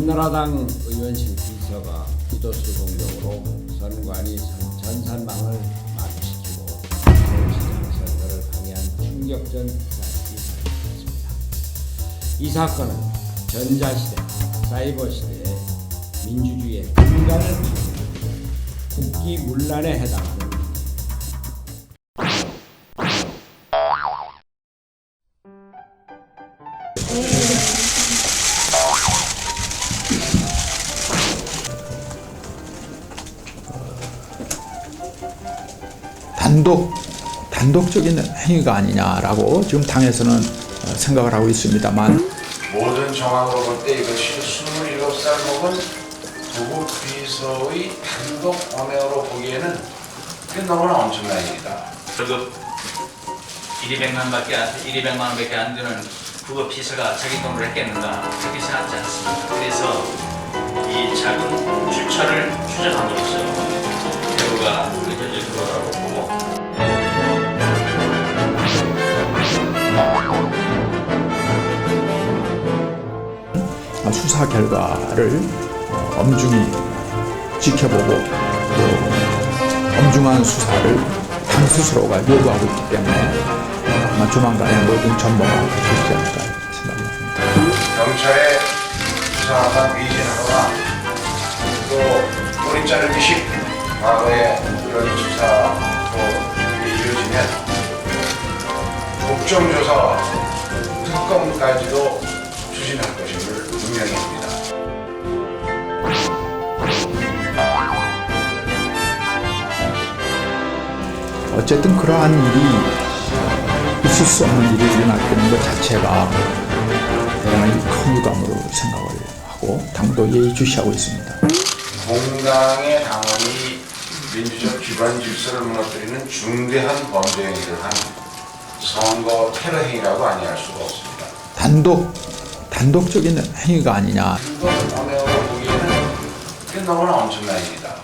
한나라당 의원실 비서가 기도수 공격으로 선관위 전- 전산망을 마비시키고 서울시장 선거를 방해한 충격전 사실이 발생했습니다. 이 사건은 전자시대, 사이버시대의 민주주의의 근간을 국기 문란에 해당하는 단독 단독적인 행위가 아니냐라고 지금 당에서는 어, 생각을 하고 있습니다만 모든 정황으로 볼 때 이것이 27살 먹은 부부 비서의 단독 범행으로 보기에는 그 너무나 엄청난 일이다. 월급 1, 200만 밖에 안, 1, 200만 원밖에 안 되는 그거 비서가 자기 돈으로 했겠는가 그렇게 생각하지 않습니다. 그래서 이 작은 출처를 배우 수사 결과를 어, 엄중히 지켜보고 또 엄중한 수사를 당 스스로가 요구하고 있기 때문에 아마 조만간에 모든 전모가 갖춰지지 않을까 생각합니다. 경찰의 수사가 미진하거나 또 뿌리 자르기식 과거에 그런 수사로 이루어지면 국정조사와 특검까지도 합니다. 어쨌든 그러한 일이 어, 있을 수 없는 일이 일어났다는 것 자체가 대단히 큰 유감으로 생각을 하고 당도 예의주시하고 있습니다. 공당의 당원이 민주적 기반 질서를 무너뜨리는 중대한 범죄 행위를 한 선거 테러 행위라고 아니할 수가 없습니다. 단독 단독적인 행위가 아니냐 그 너무나 엄청난 일이다.